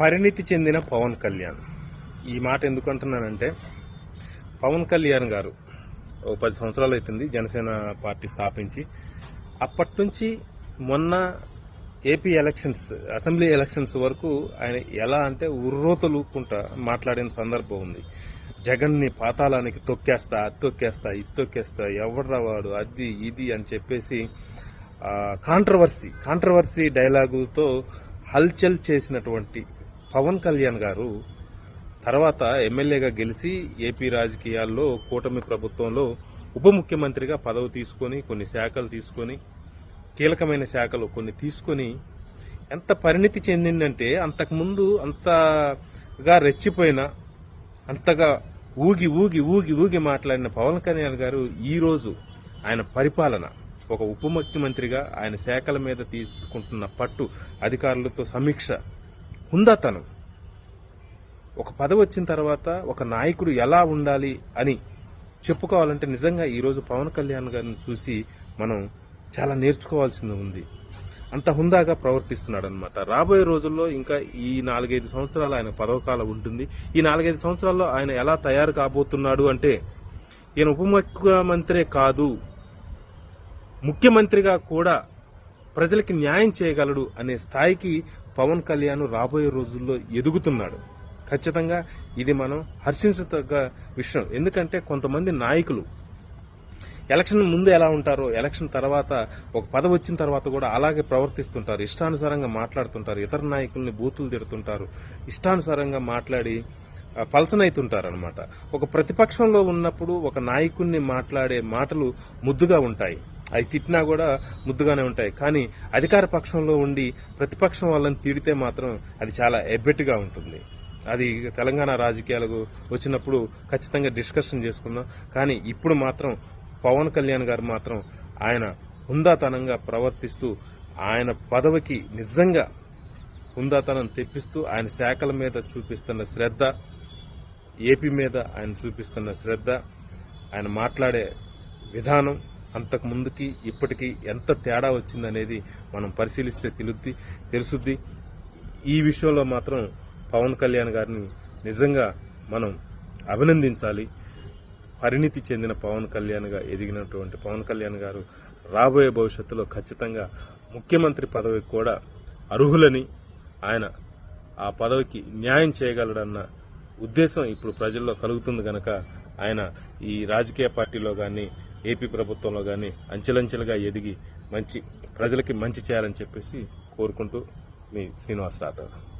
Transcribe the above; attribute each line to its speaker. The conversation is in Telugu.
Speaker 1: పరిణితి చెందిన పవన్ కళ్యాణ్. ఈ మాట ఎందుకు అంటున్నానంటే పవన్ కళ్యాణ్ గారు ఓ పది సంవత్సరాలు అవుతుంది జనసేన పార్టీ స్థాపించి. అప్పటి నుంచి మొన్న ఏపీ ఎలక్షన్స్ అసెంబ్లీ ఎలక్షన్స్ వరకు ఆయన ఎలా అంటే ఉర్రోతలుకుంటా మాట్లాడిన సందర్భం ఉంది. జగన్ని పాతాళానికి తొక్కేస్తా అది తొక్కేస్తా ఇది తొక్కేస్తా ఎవడ్రా వాడు అది ఇది అని చెప్పేసి కాంట్రవర్సీ కాంట్రవర్సీ డైలాగులతో హల్చల్ చేసినటువంటి పవన్ కళ్యాణ్ గారు తర్వాత ఎమ్మెల్యేగా గెలిచి ఏపీ రాజకీయాల్లో కూటమి ప్రభుత్వంలో ఉప ముఖ్యమంత్రిగా పదవి తీసుకొని కొన్ని శాఖలు తీసుకొని కీలకమైన శాఖలు కొన్ని తీసుకొని ఎంత పరిణితి చెందిందంటే అంతకుముందు అంతగా రెచ్చిపోయిన అంతగా ఊగి ఊగి ఊగి ఊగి మాట్లాడిన పవన్ కళ్యాణ్ గారు ఈరోజు ఆయన పరిపాలన ఒక ఉప ముఖ్యమంత్రిగా ఆయన శాఖల మీద తీసుకుంటున్న పట్టు అధికారులతో సమీక్ష హుందాతనం. ఒక పదవి వచ్చిన తర్వాత ఒక నాయకుడు ఎలా ఉండాలి అని చెప్పుకోవాలంటే నిజంగా ఈరోజు పవన్ కళ్యాణ్ గారిని చూసి మనం చాలా నేర్చుకోవాల్సింది ఉంది. అంత హుందాగా ప్రవర్తిస్తున్నాడు అనమాట రాబోయే రోజుల్లో ఇంకా ఈ నాలుగైదు సంవత్సరాలు ఆయన పదవకాలం ఉంటుంది. ఈ నాలుగైదు సంవత్సరాల్లో ఆయన ఎలా తయారు కాబోతున్నాడు అంటే ఈయన ఉప ముఖ్యమంత్రే కాదు ముఖ్యమంత్రిగా కూడా ప్రజలకి న్యాయం చేయగలడు అనే స్థాయికి పవన్ కళ్యాణ్ రాబోయే రోజుల్లో ఎదుగుతున్నాడు. ఖచ్చితంగా ఇది మనం హర్షించదగ్గ విషయం. ఎందుకంటే కొంతమంది నాయకులు ఎలక్షన్ ముందు ఎలా ఉంటారో ఎలక్షన్ తర్వాత ఒక పదవి వచ్చిన తర్వాత కూడా అలాగే ప్రవర్తిస్తుంటారు. ఇష్టానుసారంగా మాట్లాడుతుంటారు. ఇతర నాయకుల్ని బూతులు తిడుతుంటారు. ఇష్టానుసారంగా మాట్లాడి ఆ, అనమాట ఒక ప్రతిపక్షంలో ఉన్నప్పుడు ఒక నాయకుడిని మాట్లాడే మాటలు ముద్దుగా ఉంటాయి. అవి తిట్టినా కూడా ముద్దుగానే ఉంటాయి. కానీ అధికార పక్షంలో ఉండి ప్రతిపక్షం వాళ్ళని తిడితే మాత్రం అది చాలా ఎబ్బెట్టుగా ఉంటుంది. అది తెలంగాణ రాజకీయాలకు వచ్చినప్పుడు ఖచ్చితంగా డిస్కషన్ చేసుకుందాం. కానీ ఇప్పుడు మాత్రం పవన్ కళ్యాణ్ గారు మాత్రం ఆయన హుందాతనంగా ప్రవర్తిస్తూ ఆయన పదవికి నిజంగా హుందాతనం తెప్పిస్తూ ఆయన శాఖల మీద చూపిస్తున్న శ్రద్ధ ఏపీ మీద ఆయన చూపిస్తున్న శ్రద్ధ ఆయన మాట్లాడే విధానం అంతకు ముందుకి ఇప్పటికీ ఎంత తేడా వచ్చిందనేది మనం పరిశీలిస్తే తెలుద్ది తెలుసుద్ది. ఈ విషయంలో మాత్రం పవన్ కళ్యాణ్ గారిని నిజంగా మనం అభినందించాలి. పరిణితి చెందిన పవన్ కళ్యాణ్గా ఎదిగినటువంటి పవన్ కళ్యాణ్ గారు రాబోయే భవిష్యత్తులో ఖచ్చితంగా ముఖ్యమంత్రి పదవికి కూడా అర్హులని ఆయన ఆ పదవికి న్యాయం చేయగలడన్న ఉద్దేశం ఇప్పుడు ప్రజల్లో కలుగుతుంది కనుక ఆయన ఈ రాజకీయ పార్టీలో కానీ ఏపీ ప్రభుత్వంలో కానీ అంచెలంచెలుగా ఎదిగి మంచి ప్రజలకి మంచి చేయాలని చెప్పేసి కోరుకుంటూ మీ శ్రీనివాస్ రాథోడ్